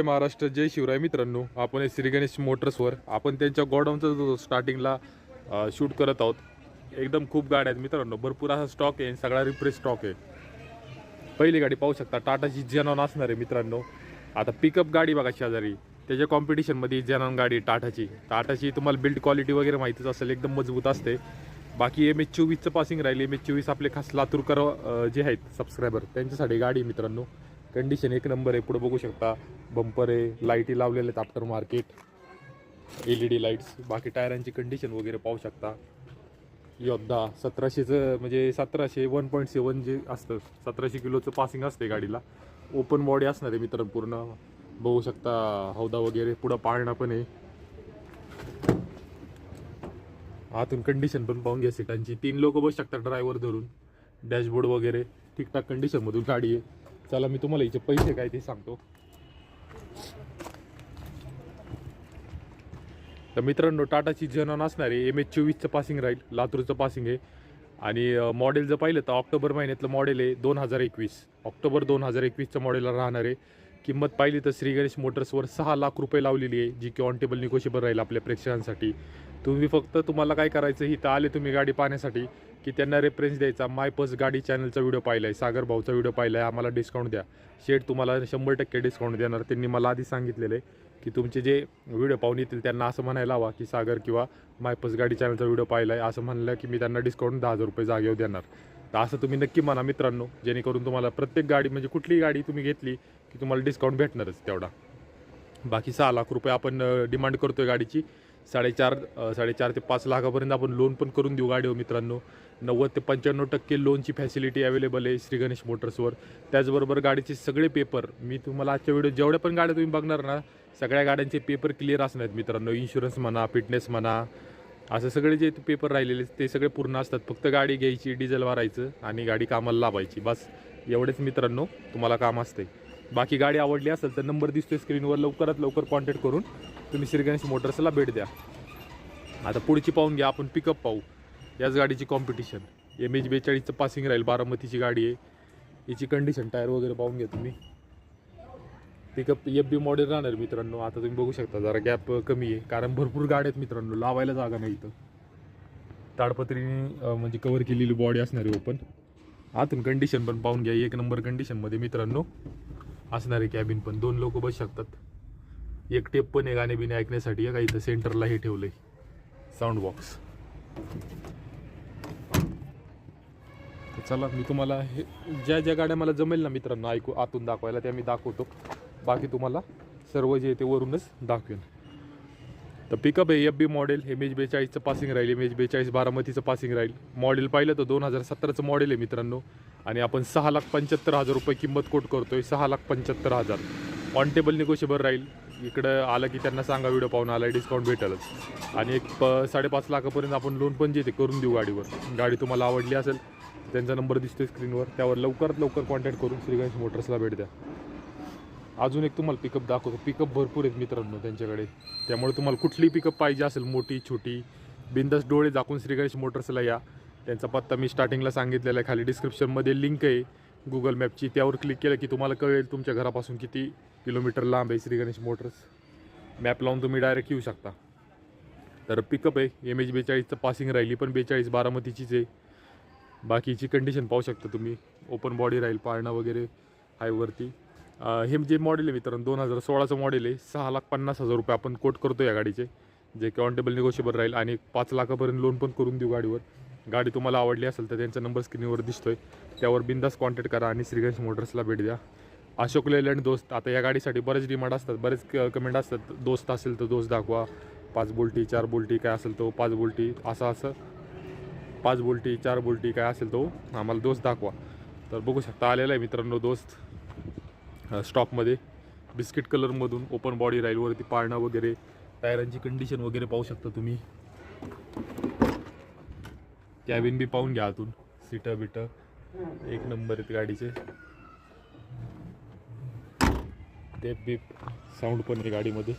जय महाराष्ट्र जय शिवराय मित्रांनो. आपण श्री गणेश मोटर्सवर आपण त्यांच्या गोडाऊनचा जो स्टार्टिंगला शूट करत आहोत. एकदम खूप गाड्या आहेत मित्रांनो. भरपूर असा स्टॉक आहे सगळा रिफ्रेश स्टॉक आहे. पहिली गाडी पाहू शकता टाटाची जेनॉन असणार आहे मित्रांनो. आता पिकअप गाडी बघा शेजारी. त्याच्या कॉम्पिटिशनमध्ये जेनॉन गाडी टाटाची. टाटाची तुम्हाला बिल्ड क्वालिटी वगैरे माहितीच असेल एकदम मजबूत असते. बाकी एम एच चोवीसचं पासिंग राहील. एम एच चोवीस आपले खास लातूरकर जे आहेत सबस्क्रायबर त्यांच्यासाठी गाडी मित्रांनो. कंडिशन एक नंबर आहे. पुढे बघू शकता. बंपर आहे. लाईटी लावलेले आहेत after market L E D lights बाकी टायरांची कंडिशन वगैरे पाहू शकता. योद्धा सतराशेचं म्हणजे सतराशे वन पॉईंट सेवन जे असतं सतराशे किलोचं पासिंग असते गाडीला. ओपन बॉडी असणार आहे मित्र पूर्ण. बघू शकता हौदा वगैरे पुढं पाळणा पण आहे. आतून कंडिशन पण पाहून घ्या सीटांची तीन लोक बसू शकतात ड्रायव्हर धरून. डॅशबोर्ड वगैरे. ठीकठाक कंडिशनमधून गाडी आहे. चला मी तुम्हाला याचे पैसे काय ते सांगतो. तर मित्रांनो टाटाची जनॉन असणार आहे एम एच चोवीसचं पासिंग राहील लातूरचं पासिंग आहे. आणि मॉडेल जर पाहिलं तर ऑक्टोबर महिन्यातलं मॉडेल आहे दोन हजार एकवीस. ऑक्टोबर दोन हजार एकवीसचं मॉडेल राहणार आहे. किंमत पाहिली तर श्री गणेश मोटर्सवर सहा लाख रुपये लावलेली आहे जी की ऑन टेबल निगोशिएबल राहील आपल्या प्रेक्षकांसाठी. तुम्ही फक्त तुम्हाला काय करायचं इथं आले तुम्ही गाडी पाहण्यासाठी की त्यांना रेफरन्स द्यायचा. माय पस गाडी चॅनलचा व्हिडिओ पाहिला आहे सागर भाऊचा व्हिडिओ पाहिला आहे आम्हाला डिस्काउंट द्या. शेड तुम्हाला शंभर टक्के डिस्काउंट देणार. त्यांनी मला आधी सांगितलेलं आहे की तुमचे जे व्हिडिओ पाहून येतील त्यांना असं म्हणायला हवा की सागर किंवा माय पस गाडी चॅनलचा व्हिडिओ पाहिला आहे असं म्हणलं की मी त्यांना डिस्काउंट दहा हजार रुपये जागेवर देणार. तर असं तुम्ही नक्की म्हणा मित्रांनो जेणेकरून तुम्हाला प्रत्येक गाडी म्हणजे कुठलीही गाडी तुम्ही घेतली की तुम्हाला डिस्काउंट भेटणारच तेवढा. बाकी सहा लाख रुपये आपण डिमांड करतोय गाडीची. साडेचार साडेचार ते पाच लाखापर्यंत आपण लोन पण करून देऊ गाडीवर मित्रांनो. नव्वद ते पंच्याण्णव टक्के लोनची फॅसिलिटी अवेलेबल आहे श्री गणेश मोटर्सवर त्याचबरोबर गाडीचे सगळे पेपर मी तुम्हाला आजच्या व्हिडिओ जेवढ्या पण गाड्या तुम्ही बघणार ना सगळ्या गाड्यांचे पेपर क्लिअर असणार आहेत मित्रांनो. इन्शुरन्स म्हणा फिटनेस म्हणा असं सगळे जे पेपर राहिलेले ते सगळे पूर्ण असतात. फक्त गाडी घ्यायची डिझेल मारायचं आणि गाडी कामाला लावायची. बस एवढेच मित्रांनो. तुम्हाला काम असते बाकी गाडी आवडली असेल तर नंबर दिसतोय स्क्रीनवर लवकरात लवकर कॉन्टॅक्ट करून तुम्ही श्री गणेश मोटर्सला भेट द्या. आता पुढची पाहून घ्या आपण पिकअप पाहू. याच गाडीची कॉम्पिटिशन एम एच बेचाळीसचं पासिंग राहील बारामतीची गाडी आहे. याची कंडिशन टायर वगैरे पाहून घ्या तुम्ही. पिकअप एफ बी मॉडेल राहणार मित्रांनो. आता तुम्ही बघू शकता जरा गॅप कमी आहे. कारण भरपूर गाड्या आहेत मित्रांनो लावायला जागा नाही इथं. ताडपत्रीने म्हणजे कवर केलेली बॉडी असणार आहे ओपन आतून कंडिशन पण पाहून घ्या. एक नंबर कंडिशनमध्ये मित्रांनो. असणारे कॅबिन पण दोन लोक बस शकतात. एक टेप पण आहे गाणे बिणे ऐकण्यासाठी. आहे का इथं सेंटरला हे ठेवलं आहे साऊंड बॉक्स तर चला मी तुम्हाला हे ज्या ज्या गाड्या मला जमेल ना मित्रांनो ऐकू आतून दाखवायला त्या मी दाखवतो. बाकी तुम्हाला सर्व जे ते वरूनच दाखवेन. तर पिकअप आहे F B model M H बेचाळीसचं passing राहील एम एच बेचाळीस बारामतीचं पासिंग राहील. मॉडेल पाहिलं तर दोन हजार सतराचं मॉडेल आहे मित्रांनो. आणि आपण सहा लाख पंच्याहत्तर हजार रुपये किंमत कोट करतो आहे सहा लाख पंच्याहत्तर हजार. ऑन टेबल निगोशिएबल राहील. इकडं आलं की त्यांना सांगा व्हिडिओ पाहून आला डिस्काउंट भेटेलच. आणि एक प साडेपाच लाखापर्यंत आपण लोन पण जे ते करून देऊ गाडीवर. गाडी तुम्हाला आवडली असेल त्यांचा नंबर दिसतोय स्क्रीनवर त्यावर लवकरात लवकर कॉन्टॅक्ट करून श्री गणेश मोटर्सला भेट द्या. अजून एक तुम्हाला पिकअप दाखवतो. पिकअप भरपूर आहेत मित्रांनो त्यांच्याकडे. त्यामुळे तुम्हाला कुठली पिकअप पाहिजे असेल मोठी छोटी बिंदास डोळे दाखवून श्रीगणेश मोटर्सला या. त्यांचा पत्ता मी स्टार्टिंगला सांगितलेला आहे. खाली डिस्क्रिप्शनमध्ये लिंक आहे गुगल मॅपची त्यावर क्लिक केलं की तुम्हाला कळेल तुमच्या घरापासून किती किलोमीटर लांब आहे श्रीगणेश मोटर्स. मॅप लावून तुम्ही डायरेक्ट येऊ शकता. तर पिकअप आहे. एम एच बेचाळीसचं पासिंग राहिली पण बेचाळीस बारामतीचीच आहे. बाकीची कंडिशन पाहू शकता तुम्ही. ओपन बॉडी राहील पाळणा वगैरे हायवरती. हे जे मॉडेल आहे मित्रांनो दोन हजार सोळाचं मॉडेल आहे. सहा लाख पन्नास हजार रुपये आपण कोट करतो या गाडीचे. जे की ऑन टेबल निगोशिएबल राहील आणि पाच लाखापर्यंत लोन पण करून देऊ गाडीवर. गाडी तुम्हाला आवडली असेल तर त्यांचा नंबर स्क्रीनवर दिसतोय. त्यावर बिंदास कॉन्टॅक्ट करा आणि श्रीगणेश मोटर्सला भेट द्या. अशोक लेलँड दोस्त आता या गाडीसाठी बरेच डिमांड असतात. बरेच कमेंट असतात. दोस्त असेल तर दोस्त दाखवा. पाच बोल्टी चार बोल्टी काय असेल तो पाच बोल्टी असं असं. पाच बोल्टी चार बोल्टी काय असेल तो आम्हाला दोस्त दाखवा. तर बघू शकता आलेला आहे मित्रांनो दोस्त. स्टॉकमध्ये. बिस्किट कलरमधून ओपन बॉडी राहील वरती पाळणा वगैरे टायरांची कंडिशन वगैरे पाहू शकता तुम्ही. कॅबिन बी पाहून घ्या आतून. सीटं बिटं. एक नंबर आहेत गाडीचे. ते बीप साऊंड पण आहे गाडीमध्ये.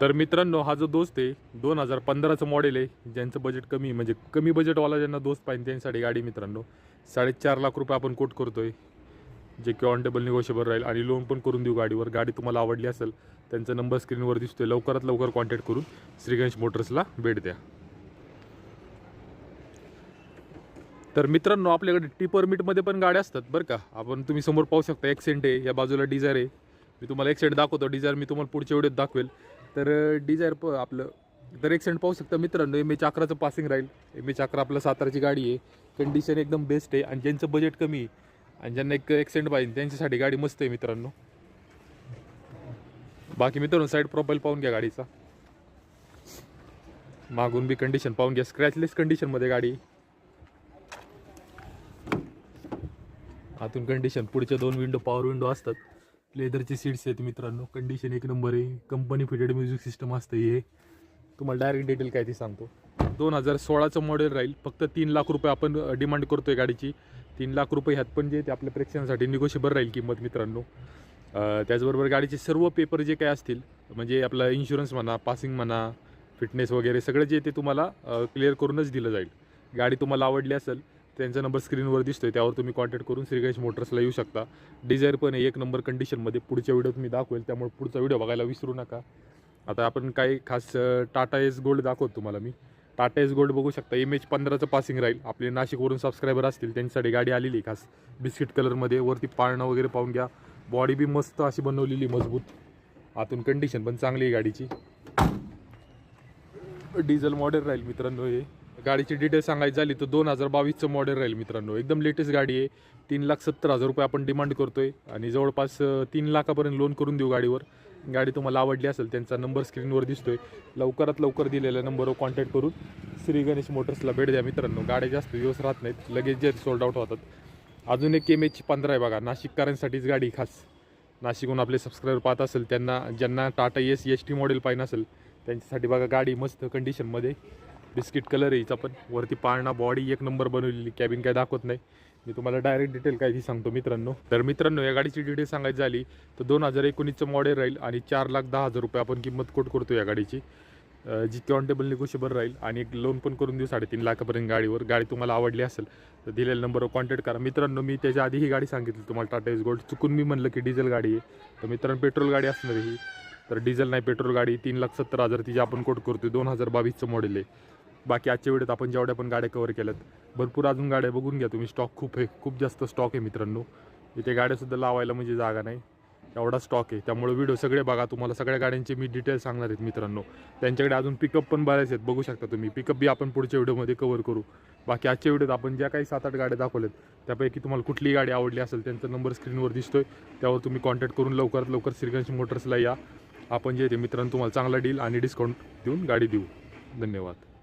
तर मित्रांनो हा जो दोस्त आहे दोन हजार पंधराचं मॉडेल आहे. ज्यांचं बजेट कमी आहे, म्हणजे कमी बजेटवाला ज्यांना दोस्त पाहिजे त्यांच्यासाठी गाडी मित्रांनो. साडेचार लाख रुपये आपण कोट करतो आहे जे की ऑन टेबल निगोशिएबल राहील. आणि लोन पण करून देऊ गाडीवर. गाडी तुम्हाला आवडली असेल त्यांचा नंबर स्क्रीनवर दिसतोय. लवकरात लवकर कॉन्टॅक्ट करून श्रीगणेश मोटर्सला भेट द्या. तर मित्रांनो आपल्याकडे टी परमिटमध्ये पण गाड्या असतात बरं का. आपण तुम्ही समोर पाहू शकता एक्सेंट आहे या बाजूला डिझायर आहे. मी तुम्हाला एक्सेंट दाखवतो. डिझायर मी तुम्हाला पुढच्या व्हिडिओत दाखवेल. तर डिझायर प आपलं तर एक्सेंट पाहू शकता मित्रांनो एम एच अकराचं पासिंग राहील. एम एच अकरा आपलं साताराची गाडी आहे. कंडिशन एकदम बेस्ट आहे आणि ज्यांचं बजेट कमी आहे आणि ज्यांना एक एक्सेंट पाहिजे त्यांच्यासाठी गाडी मस्त आहे मित्रांनो. बाकी मित्रांनो साईड प्रोफाईल पाहून घ्या गाडीचा. मागून बी कंडिशन पाहून घ्या. स्क्रॅचलेस कंडिशनमध्ये गाडी आतून कंडिशन पुढच्या दोन विंडो पॉवर विंडो असतात. लेदरचे सीट्स आहेत मित्रांनो. कंडिशन एक नंबर आहे. कंपनी फिटेड म्युझिक सिस्टम असतं हे. तुम्हाला डायरेक्ट डिटेल काय ते सांगतो. दोन हजार सोळाचं मॉडेल राहील. फक्त तीन लाख रुपये आपण डिमांड करतो आहे गाडीची. तीन लाख रुपये ह्यात पण जे ते आपल्या प्रेक्षकांसाठी निगोशिबल राहील किंमत मित्रांनो. त्याचबरोबर गाडीचे सर्व पेपर जे काय असतील म्हणजे आपला इन्शुरन्स म्हणा पासिंग म्हणा फिटनेस वगैरे सगळं जे ते तुम्हाला क्लिअर करूनच दिलं जाईल. गाडी तुम्हाला आवडली असेल त्यांचा नंबर स्क्रीनवर दिसतोय त्यावर तुम्ही कॉन्टॅक्ट करून श्रीगणेश मोटर्सला येऊ शकता. डिझायर पण आहे एक नंबर कंडिशनमध्ये पुढच्या व्हिडिओत मी दाखवेल त्यामुळे पुढचा व्हिडिओ बघायला विसरू नका. आता आपण काही खास टाटा एस गोल्ड दाखवतो तुम्हाला मी. टाटा एस गोल्ड बघू शकता एम एच पंधराचं पासिंग राहील. आपले नाशिकवरून सबस्क्रायबर असतील त्यांच्यासाठी गाडी आलेली आहे खास. बिस्किट कलरमध्ये वरती पाळणं वगैरे पाहून घ्या. बॉडी बी मस्त अशी बनवलेली मजबूत. आतून कंडिशन पण चांगली आहे गाडीची. डिझेल मॉडेल राहील मित्रांनो हे. गाडीची डिटेल सांगायची झाली तर दोन हजार बावीसचं मॉडेल राहील मित्रांनो. एकदम लेटेस्ट गाडी आहे. तीन लाख सत्तर हजार रुपये आपण डिमांड करतोय. आणि जवळपास तीन लाखापर्यंत लोन करून देऊ गाडीवर. गाडी तुम्हाला आवडली असेल त्यांचा नंबर स्क्रीनवर दिसतोय. लवकरात लवकर दिलेल्या नंबरवर कॉन्टॅक्ट करून श्री गणेश मोटर्सला भेट द्या मित्रांनो. गाड्या जास्त दिवस राहत नाहीत लगेच जे सोल्ड आउट होतात. अजून एक एम एचची पंधरा आहे बघा नाशिककरांसाठीच गाडी खास. नाशिकहून आपले सबस्क्रायबर पाहत असेल त्यांना ज्यांना Tata S S T model पाहिजे असेल त्यांच्यासाठी बघा गाडी मस्त कंडिशनमध्ये बिस्किट कलर आहे हिचा पण. वरती पाळणा बॉडी एक नंबर बनवलेली कॅबिन काय दाखवत नाही. मी तुम्हाला डायरेक्ट डिटेल काय ती सांगतो मित्रांनो. तर मित्रांनो या गाडीची डिटेल सांगायची झाली तर दोन हजार एकोणीसचं मॉडेल राहील आणि चार लाख दहा हजार रुपये आपण किंमत कोट करतो या गाडीची. जी जी ऑनटेबल निगोशिएबल राहील आणि एक लोन पण करून देऊ साडेतीन लाखापर्यंत गाडीवर. गाडी तुम्हाला आवडली असेल तर दिलेल्या नंबरवर कॉन्टॅक्ट करा. मित्रांनो मी त्याच्या आधी ही गाडी सांगितली तुम्हाला टाटा एस गोल्ड चुकून मी म्हणलं की डिझेल गाडी आहे. तर मित्रांनो पेट्रोल गाडी असणार ही. तर डिझेल नाही पेट्रोल गाडी तीन लाख सत्तर हजार तिची आपण कोट करतो दोन हजार बावीसचं मॉडेल आहे. बाकी आजच्या वेळेत आपण जेवढ्या पण गाड्या कवर केल्यात भरपूर अजून गाड्या बघून घ्या तुम्ही. स्टॉक खूप आहे खूप जास्त स्टॉक आहे मित्रांनो. इथे गाड्यासुद्धा लावायला म्हणजे जागा नाही. एवढा स्टॉक आहे. त्यामुळे व्हिडिओ सगळे बघा. तुम्हाला सगळ्या गाड्यांचे मी डिटेल्स सांगणार आहेत मित्रांनो. त्यांच्याकडे अजून पिकअप पण बऱ्याच आहेत. बघू शकता तुम्ही. पिकअप बी आपण पुढच्या व्हिडिओमध्ये कव्हर करू. बाकी आजच्या व्हिडिओत आपण ज्या काही सात आठ गाड्या दाखवल्यात त्यापैकी तुम्हाला कुठलीही गाडी आवडली असेल त्यांचा नंबर स्क्रीनवर दिसतोय. त्यावर तुम्ही कॉन्टॅक्ट करून लवकरात लवकर श्रीगंज मोटर्सला या. आपण जे ते मित्रांनो तुम्हाला चांगला डील आणि डिस्काउंट देऊन गाडी देऊ. धन्यवाद.